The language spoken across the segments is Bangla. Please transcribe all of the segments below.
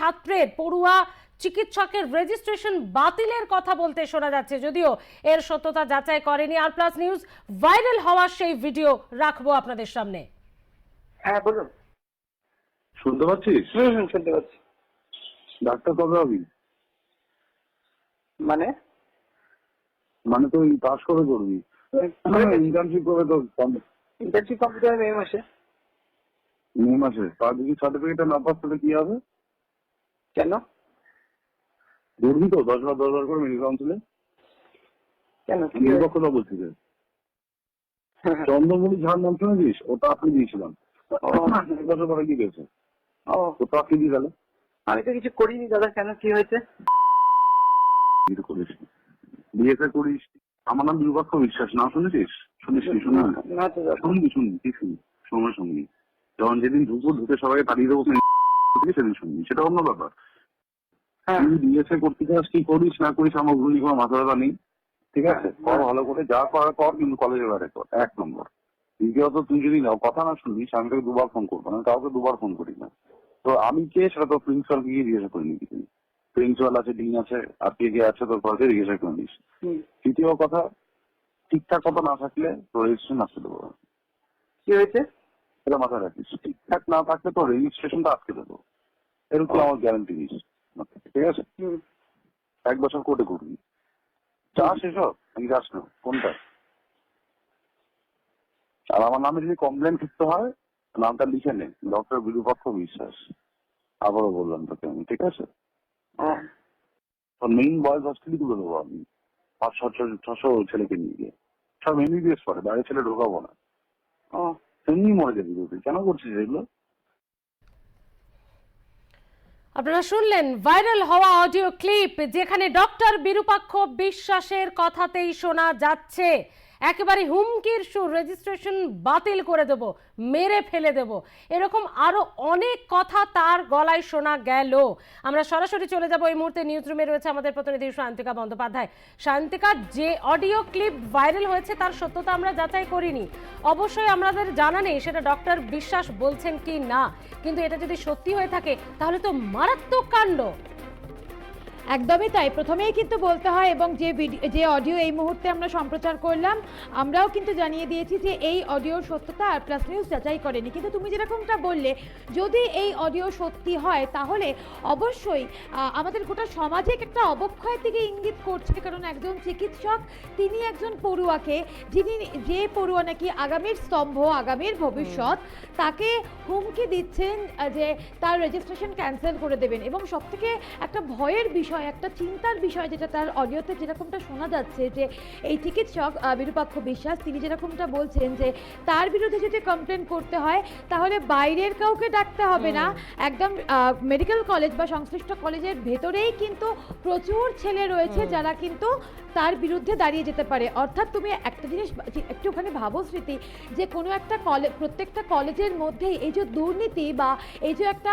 ছাত্রের পড়ুয়া চিকিৎসকের রেজিস্ট্রেশন বাতিলের কথা বলতে শোনা যাচ্ছে। যদিও এর সত্যতা যাচাই করেনি। আর প্লাস নিউজ ভাইরাল হওয়ার সেই ভিডিও রাখব আপনাদের সামনে। হ্যাঁ বলুন। শুনতে পাচ্ছিস? হুম হুম শুনতে পাচ্ছি। ডাক্তার কবে হবি? মানে? মানে তুই পাস কবে করবি? ইন্টার্নশিপ করবে তো ইন্টার্নশিপ কমপ্লিট হবে এই মাসে। মে মাসে। তার যদি সার্টিফিকেটটা না পাস তাহলে কি হবে? কেন? ধরবি তো দশ বার দশ বার করে মেডিকেল কাউন্সিলে কেন? কি নিরপেক্ষতা বলছি চন্দ্রমণি ঝাড় নাম শুনেছিস? ওটা আপনি দিয়েছিলাম। বছর পরে কি ওটা আপনি দিয়ে গেলে আমি তো কিছু করিনি দাদা কেন? কি হয়েছে? করিস। করিস। আমার নাম বিরূপাক্ষ বিশ্বাস। না শুনেছিস? শুনিস শুনবি শুনবি কি শুনবি? সময় শুনবি। যখন যেদিন ঢুকবো ঢুকে সবাইকে তাড়িয়ে দেবো। থেকে সেদিন শুনবি সেটা অন্য ব্যাপার। হ্যাঁ। তুই বিএসএ করতে চাস কি করিস না করিস আমার ভুল কোনো মাথা ব্যথা নেই। ঠিক আছে? কর ভালো করে যা করার কর কিন্তু কলেজের বাইরে কর। এক নম্বর। দ্বিতীয়ত তুই যদি না কথা না শুনিস আমি তোকে দুবার ফোন করব আমি কাউকে দুবার ফোন করি না। তো আমি কে সেটা তো প্রিন্সিপাল গিয়ে জিজ্ঞাসা করে নিবি তুমি প্রিন্সিপাল আছে ডিন আছে আর কে কে আছে তোর কলেজে জিজ্ঞাসা করে নিস। তৃতীয় কথা ঠিকঠাক কথা না থাকলে তোর রেজিস্ট্রেশন আসতে দেবো না। কি হয়েছে? এটা মাথায় রাখিস। ঠিকঠাক না থাকলে তোর রেজিস্ট্রেশনটা আজকে দেবো। এরকম আমার গ্যারান্টি দিস ঠিক আছে? এক বছর কোর্টে করবি চাস এসব আমি যাস না? কোনটা? আর আমার নামে যদি কমপ্লেন করতে হয় নামটা লিখে নে। ডক্টর বিরুপক্ষ বিশ্বাস। আবারও বললাম তোকে আমি ঠিক আছে? মেইন বয়েজ হস্টেলই তুলে দেবো আমি। পাঁচ ছশো ছশো ছেলেকে নিয়ে গিয়ে। সব এমবিবিএস পড়ে বাইরে ছেলে ঢোকাবো না। মরে যাবি তুই কেন করছিস এগুলো? আপনারা শুনলেন ভাইরাল হওয়া অডিও ক্লিপ যেখানে ডক্টর বিরূপাক্ষ বিশ্বাসের কথাতেই শোনা যাচ্ছে। একেবারে হুমকির সুর রেজিস্ট্রেশন বাতিল করে দেব, মেরে ফেলে দেব। এরকম আরও অনেক কথা তার গলায় শোনা গেল। আমরা সরাসরি চলে যাব এই মুহূর্তে নিউজ রুমে রয়েছে আমাদের প্রতিনিধি শান্তিকা বন্দ্যোপাধ্যায়। শান্তিকা, যে অডিও ক্লিপ ভাইরাল হয়েছে তার সত্যতা আমরা যাচাই করিনি। অবশ্যই আমাদের জানা নেই সেটা ডক্টর বিশ্বাস বলছেন কি না। কিন্তু এটা যদি সত্যি হয়ে থাকে, তাহলে তো মারাত্মক কাণ্ড। একদমই তাই। প্রথমেই কিন্তু বলতে হয় এবং যে যে অডিও এই মুহূর্তে আমরা সম্প্রচার করলাম, আমরাও কিন্তু জানিয়ে দিয়েছি যে এই অডিওর সত্যতা আর প্লাস নিউজ যাচাই করেনি। কিন্তু তুমি যেরকমটা বললে, যদি এই অডিও সত্যি হয়, তাহলে অবশ্যই আমাদের গোটা সামাজিক একটা অবক্ষয়ের দিকে ইঙ্গিত করছে। কারণ একজন চিকিৎসক, তিনি একজন পড়ুয়াকে, যিনি যে পড়ুয়া নাকি আগামীর স্তম্ভ, আগামীর ভবিষ্যৎ, তাকে হুমকি দিচ্ছেন যে তার রেজিস্ট্রেশন ক্যান্সেল করে দেবেন। এবং সবথেকে একটা ভয়ের বিষয় একটা চিন্তার বিষয় যেটা তার অডিওতে যেরকমটা শোনা যাচ্ছে যে এই চিকিৎসক বিরূপাক্ষ বিশ্বাস তিনি যেরকমটা বলছেন যে তার বিরুদ্ধে যদি কমপ্লেন করতে হয় তাহলে বাইরের কাউকে ডাকতে হবে না। একদম মেডিকেল কলেজ বা সংশ্লিষ্ট কলেজের ভেতরেই কিন্তু প্রচুর ছেলে রয়েছে যারা কিন্তু তার বিরুদ্ধে দাঁড়িয়ে যেতে পারে। অর্থাৎ তুমি একটা জিনিস একটুখানি ভাবো স্মৃতি যে কোনো একটা কলেজ প্রত্যেকটা কলেজের মধ্যেই এই যে দুর্নীতি বা এই যে একটা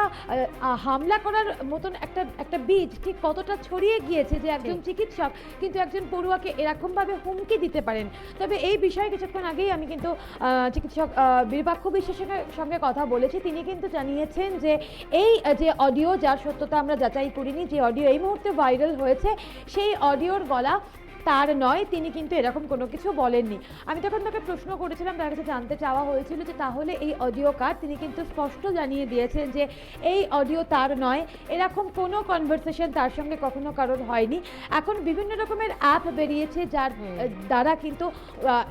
হামলা করার মতন একটা একটা বীজ ঠিক কতটা ছড়িয়ে গিয়েছে যে একজন চিকিৎসক কিন্তু একজন পড়ুয়াকে এরকমভাবে হুমকি দিতে পারেন। তবে এই বিষয়ে কিছুক্ষণ আগেই আমি কিন্তু চিকিৎসক বীরপাক্ষ বিশ্বাসের সঙ্গে কথা বলেছি। তিনি কিন্তু জানিয়েছেন যে এই যে অডিও যার সত্যতা আমরা যাচাই করিনি যে অডিও এই মুহূর্তে ভাইরাল হয়েছে সেই অডিওর গলা তার নয় তিনি কিন্তু এরকম কোনো কিছু বলেননি। আমি তখন তাকে প্রশ্ন করেছিলাম তার কাছে জানতে চাওয়া হয়েছিল যে তাহলে এই অডিও কার তিনি কিন্তু স্পষ্ট জানিয়ে দিয়েছেন যে এই অডিও তার নয় এরকম কোনো কনভারসেশন তার সঙ্গে কখনো কারোর হয়নি। এখন বিভিন্ন রকমের অ্যাপ বেরিয়েছে যার দ্বারা কিন্তু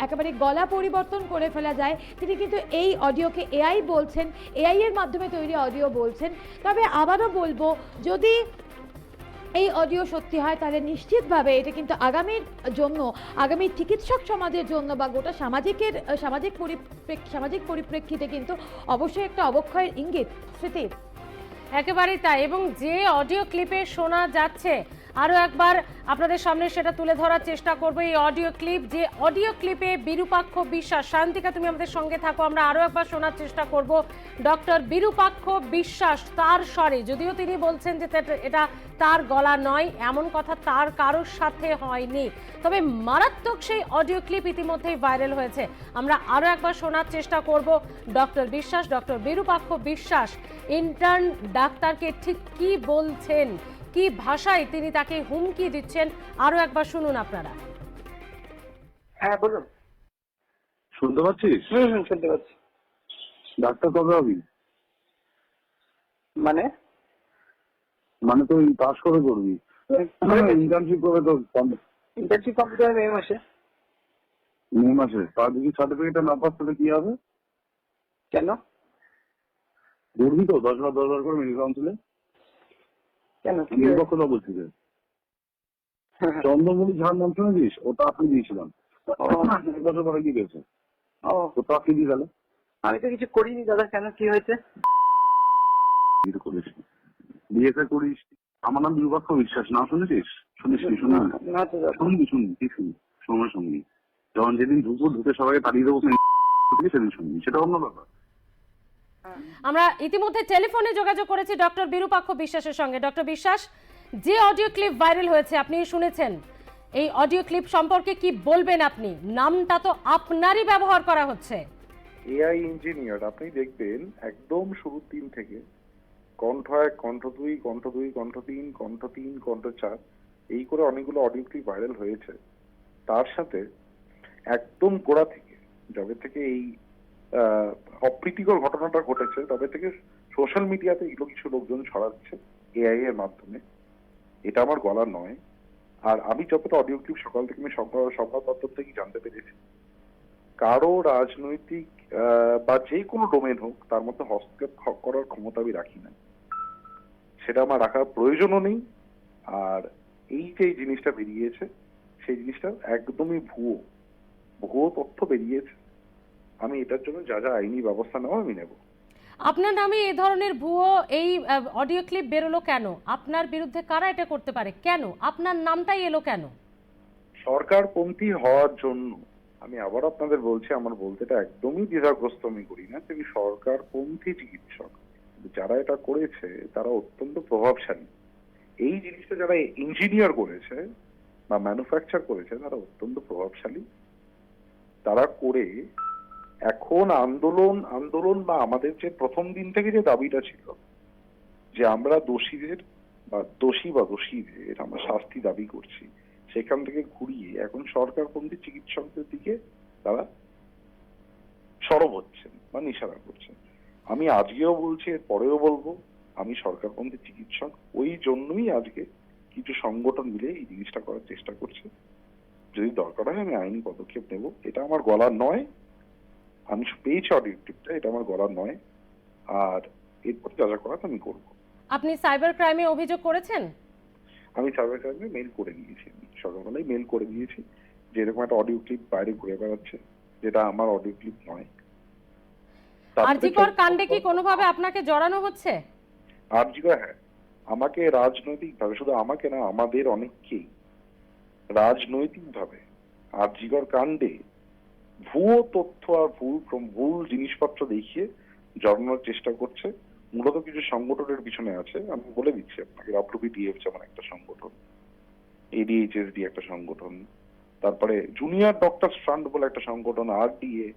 একেবারে গলা পরিবর্তন করে ফেলা যায়। তিনি কিন্তু এই অডিওকে এআই বলছেন এআই এর মাধ্যমে তৈরি অডিও বলছেন। তবে আবারও বলব যদি এই অডিও সত্যি হয় তাহলে নিশ্চিতভাবে এটা কিন্তু আগামীর জন্য, আগামী চিকিৎসক সমাজের জন্য বা গোটা সামাজিকের, সামাজিক পরিপ্রেক্ষি সামাজিক পরিপ্রেক্ষিতে কিন্তু অবশ্যই একটা অবক্ষয়ের ইঙ্গিত, স্মৃতি। একেবারেই তাই এবং যে অডিও ক্লিপে শোনা যাচ্ছে আরও একবার আপনাদের সামনে সেটা তুলে ধরার চেষ্টা করব এই অডিও ক্লিপ যে অডিও ক্লিপে বিরূপাক্ষ বিশ্বাস, শান্তিকা, তুমি আমাদের সঙ্গে থাকো, আমরা আরও একবার শোনার চেষ্টা করব। ডক্টর বিরূপাক্ষ বিশ্বাস তার স্বরে, যদিও তিনি বলছেন যে এটা তার গলা নয়, এমন কথা তার কারোর সাথে হয়নি। তবে মারাত্মক সেই অডিও ক্লিপ ইতিমধ্যেই ভাইরাল হয়েছে। আমরা আরও একবার শোনার চেষ্টা করব। ডক্টর বিশ্বাস, ডক্টর বিরূপাক্ষ বিশ্বাস ইন্টার্ন ডাক্তারকে ঠিক কি বলছেন? কি ভাষায় তিনি তাকে হুমকি দিচ্ছেন? আরও একবার শুনুন আপনারা। হ্যাঁ বলুন। শুনতে পাচ্ছিস? হুম হুম শুনতে পাচ্ছি। ডাক্তার কবে হবি? মানে? মানে তুই পাস করে করবি? ইন্টার্নশিপ করবে তো ইন্টার্নশিপ কমপ্লিট হবে মে মাসে। মে মাসে? তার যদি সার্টিফিকেটটা না পাস তাহলে কি হবে? কেন? ধরবি তো দশ বার দশ বার করে মেডিকেল কাউন্সিলে কেন? বলছি যে হ্যাঁ। চন্দ্রমণি ঝাড় নাম শুনেছিস ওটা আপনি দিয়েছিলাম। ও। এক কি পেয়েছে? ওটা আপনি দিয়ে গেলে আমি তো কিছু করিনি দাদা কেন? কি হয়েছে? করিস আমার নাম বিশ্বাস না শুনেছিস? শুনিস কি শুনি। শুনবি শুনবি কি সময় শুনবি। যখন যেদিন ঢুকবো ঢুকে সবাইকে তাড়িয়ে দেবো সেদিন- সেদিন শুনবি। সেটা অন্য ব্যাপার। আমরা ইতিমধ্যে টেলিফোনে যোগাযোগ করেছি ডক্টর বিরূপাক্ষ বিশ্বাসের সঙ্গে। ডক্টর বিশ্বাস, যে অডিও ক্লিপ ভাইরাল হয়েছে, আপনি শুনেছেন? এই অডিও ক্লিপ সম্পর্কে কি বলবেন আপনি? নামটা তো আপনারই ব্যবহার করা হচ্ছে। এআই ইঞ্জিনিয়ার, আপনি দেখবেন, একদম শুরুর দিন থেকে, কণ্ঠ এক, কণ্ঠ দুই কণ্ঠ দুই, কণ্ঠ তিন কণ্ঠ তিন, কণ্ঠ চার, এই করে অনেকগুলো অডিও ক্লিপ ভাইরাল হয়েছে। তার সাথে একদম গোড়া থেকে যবে থেকে এই অপ্রীতিকর ঘটনাটা ঘটেছে, তবে থেকে সোশ্যাল মিডিয়াতে এগুলো কিছু লোকজন ছড়াচ্ছে এআই এর মাধ্যমে। এটা আমার গলা নয়। আর আমি যতটা অডিও ক্লিপ সকাল থেকে আমি সংবাদ সংবাদপত্র থেকে জানতে পেরেছি, কারও রাজনৈতিক বা যে কোনো ডোমেন হোক, তার মধ্যে হস্তক্ষেপ করার ক্ষমতা আমি রাখি না। সেটা আমার রাখার প্রয়োজনও নেই। আর এই যে জিনিসটা বেরিয়েছে, সেই জিনিসটা একদমই ভুয়ো। ভুয়ো তথ্য বেরিয়েছে। আমি এটার জন্য যা যা আইনি ব্যবস্থা নেওয়া আমি নেব। আপনার নামে এই ধরনের ভুয়ো এই অডিও ক্লিপ বেরোলো কেন? আপনার বিরুদ্ধে কারা এটা করতে পারে? কেন? আপনার নামটাই এলো কেন? সরকার সরকারপন্থী হওয়ার জন্য আমি আবার আপনাদের বলছি আমার বলতেটা একদমই দ্বিধাগ্রস্ত আমি করি না তিনি সরকারপন্থী চিকিৎসক যারা এটা করেছে তারা অত্যন্ত প্রভাবশালী। এই জিনিসটা যারা ইঞ্জিনিয়ার করেছে বা ম্যানুফ্যাকচার করেছে তারা অত্যন্ত প্রভাবশালী। তারা করে এখন আন্দোলন আন্দোলন বা আমাদের যে প্রথম দিন থেকে যে দাবিটা ছিল, যে আমরা দোষীদের বা দোষী বা দোষীদের আমরা শাস্তি দাবি করছি, সেখান থেকে ঘুরিয়ে এখন সরকারপন্থী চিকিৎসকদের দিকে তারা সরব হচ্ছেন বা নিশানা করছেন। আমি আজকেও বলছি, এর পরেও বলব, আমি সরকার সরকারপন্থী চিকিৎসক, ওই জন্যই আজকে কিছু সংগঠন মিলে এই জিনিসটা করার চেষ্টা করছে। যদি দরকার হয় আমি আইনি পদক্ষেপ নেব, এটা আমার গলার নয়। আমি পেয়েছি অডিও ক্লিপটা এটা আমার গলার নয়। আর এরপর যা যা করার আমি করব। আপনি সাইবার ক্রাইমে অভিযোগ করেছেন? আমি সাইবার ক্রাইমে মেল করে দিয়েছি। আমি সকালবেলায় মেল করে দিয়েছি। যে এরকম একটা অডিও ক্লিপ বাইরে ঘুরে বেড়াচ্ছে যেটা আমার অডিও ক্লিপ নয়। আরজিকর কাণ্ডে কি কোনোভাবে আপনাকে জড়ানো হচ্ছে? আরজিকর হ্যাঁ। আমাকে রাজনৈতিক ভাবে শুধু আমাকে না আমাদের অনেককেই রাজনৈতিক ভাবে আরজিকর কাণ্ডে ভুয়ো তথ্য আর ভুল ভুল জিনিসপত্র দেখিয়ে জড়ানোর চেষ্টা করছে। মূলত কিছু সংগঠনের পিছনে আছে আমি বলে দিচ্ছি আপনাকে ডব্লিউবিডিএফ যেমন একটা সংগঠন এডিএইচএসডি একটা সংগঠন তারপরে জুনিয়র ডক্টর ফ্রান্ট বলে একটা সংগঠন আর আরডিএ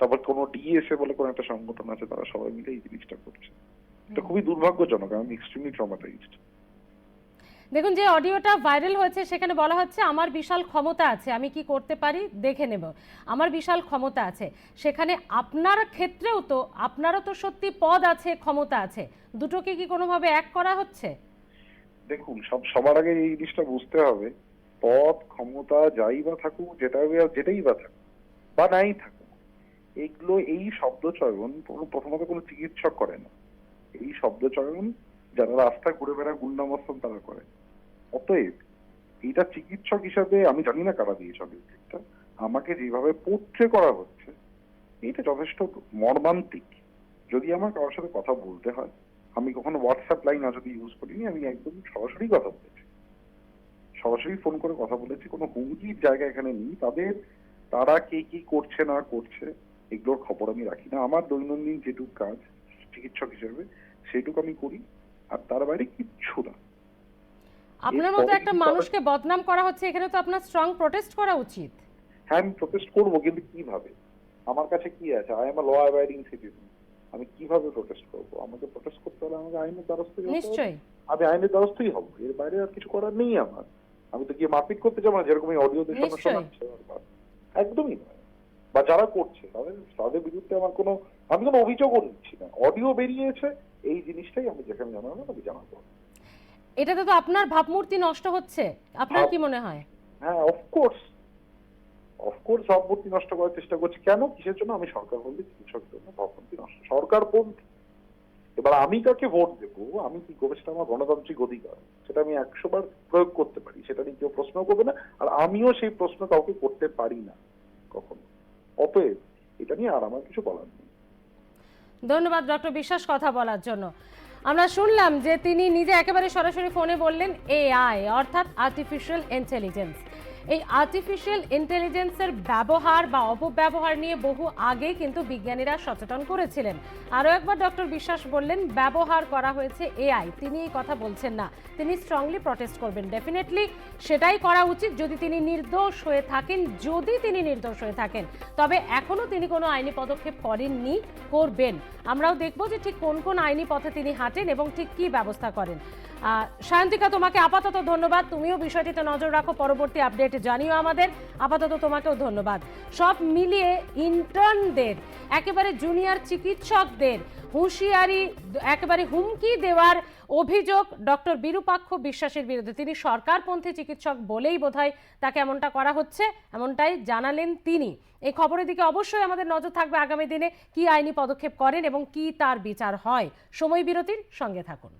তারপর কোনো ডিএসএ বলে কোনো একটা সংগঠন আছে তারা সবাই মিলে এই জিনিসটা করছে। এটা খুবই দুর্ভাগ্যজনক আমি এক্সট্রিমলি ট্রমাটাইজড দেখুন, যে অডিওটা ভাইরাল হয়েছে, সেখানে বলা হচ্ছে আমার বিশাল ক্ষমতা আছে, আমি কি করতে পারি? দেখে নেব। আমার বিশাল ক্ষমতা আছে। সেখানে আপনার ক্ষেত্রেও তো, আপনারও তো সত্যি পদ আছে, ক্ষমতা আছে। দুটোকে কি কোনোভাবে এক করা হচ্ছে? দেখুন, সব, সবার আগে এই জিনিসটা বুঝতে হবে, পদ, ক্ষমতা যাই বা থাকুক, যেটা যেটাই বা থাকুক, বা নাই থাকুক, এগুলো, এই শব্দ চয়ন প্রথমত কোনো চিকিৎসক করে না। এই শব্দ চয়ন যারা রাস্তায় ঘুরে বেড়ায় গুন্ডামস্তন তারা করে। অতএব এইটা চিকিৎসক হিসাবে আমি জানি না কারা দিয়েছে অভিযোগটা আমাকে যেভাবে পোট্রে করা হচ্ছে, এটা যথেষ্ট মর্মান্তিক। যদি আমার কারোর সাথে কথা বলতে হয়, আমি কখনো হোয়াটসঅ্যাপ লাইন অব্দি ইউজ করিনি, আমি একদম সরাসরি কথা বলেছি। সরাসরি ফোন করে কথা বলেছি, কোনো হুমকির জায়গা এখানে নেই। তাদের, তারা কে কি করছে না করছে, এগুলোর খবর আমি রাখি না। আমার দৈনন্দিন যেটুক কাজ চিকিৎসক হিসেবে, সেটুকু আমি করি। আর তার বাইরে কিচ্ছু না। আপনার মতো একটা মানুষকে বদনাম করা হচ্ছে এখানে তো আপনার স্ট্রং প্রোটেস্ট করা উচিত। হ্যাঁ আমি প্রোটেস্ট করব কিন্তু কীভাবে? আমার কাছে কি আছে? I am a law abiding citizen আমি কীভাবে প্রোটেস্ট করব? আমাকে প্রোটেস্ট করতে হলে আমাকে আইনের দ্বারস্থ। নিশ্চয়ই। আমি আইনের দ্বারস্থই হব। এর বাইরে আর কিছু করার নেই আমার। আমি তো গিয়ে মারপিট করতে যাব না যেরকম এই অডিও দিয়ে। শোনাচ্ছে একদমই নয়। বা যারা করছে তাদের তাদের বিরুদ্ধে আমার কোনো আমি কোনো অভিযোগও নিচ্ছি না। অডিও বেরিয়েছে এই জিনিসটাই আমি যেখানে জানাব আমি জানাব। এটাতে তো আপনার ভাবমূর্তি নষ্ট হচ্ছে। আপনার কি মনে হয়? হ্যাঁ অফকোর্স অফকোর্স ভাবমূর্তি নষ্ট করার চেষ্টা করছি। কেন? কিসের জন্য? আমি সরকার বলতে চিকিৎসকের জন্য ভাবমূর্তি নষ্ট। সরকার পন্থী এবার আমি কাকে ভোট দেবো? আমি কি করব সেটা আমার গণতান্ত্রিক অধিকার? সেটা আমি একশো বার প্রয়োগ করতে পারি। সেটা নিয়ে কেউ প্রশ্ন করবে না। আর আমিও সেই প্রশ্ন কাউকে করতে পারি না কখনো। অতএব এটা নিয়ে আর আমার কিছু বলার নেই। ধন্যবাদ, ডক্টর বিশ্বাস, কথা বলার জন্য। আমরা শুনলাম যে তিনি নিজে একেবারে সরাসরি ফোনে বললেন এআই অর্থাৎ আর্টিফিশিয়াল ইন্টেলিজেন্স এই আর্টিফিশিয়াল ইন্টেলিজেন্সের ব্যবহার বা অপব্যবহার নিয়ে বহু আগে কিন্তু বিজ্ঞানীরা সচেতন করেছিলেন। আরও একবার ডক্টর বিশ্বাস বললেন, ব্যবহার করা হয়েছে এআই তিনি এই কথা বলছেন না। তিনি স্ট্রংলি প্রটেস্ট করবেন। ডেফিনেটলি সেটাই করা উচিত যদি তিনি নির্দোষ হয়ে থাকেন, যদি তিনি নির্দোষ হয়ে থাকেন। তবে এখনও তিনি কোনো আইনি পদক্ষেপ করেননি, করবেন। আমরাও দেখব যে ঠিক কোন কোন আইনি পথে তিনি হাঁটেন এবং ঠিক কী ব্যবস্থা করেন। সায়ন্তিকা, তোমাকে আপাতত ধন্যবাদ। তুমিও বিষয়টিতে নজর রাখো, পরবর্তী আপডেট জানিও আমাদের। আপাতত তোমাকেও ধন্যবাদ। সব মিলিয়ে ইন্টার্নদের একেবারে জুনিয়র চিকিৎসকদের হুঁশিয়ারি, একেবারে হুমকি দেওয়ার অভিযোগ ডক্টর বিরূপাক্ষ বিশ্বাসের বিরুদ্ধে। তিনি সরকারপন্থী চিকিৎসক বলেই বোধহয় তাকে এমনটা করা হচ্ছে, এমনটাই জানালেন তিনি। এই খবরের দিকে অবশ্যই আমাদের নজর থাকবে আগামী দিনে, কি আইনি পদক্ষেপ করেন এবং কি তার বিচার হয়। সময় বিরতির সঙ্গে থাকুন।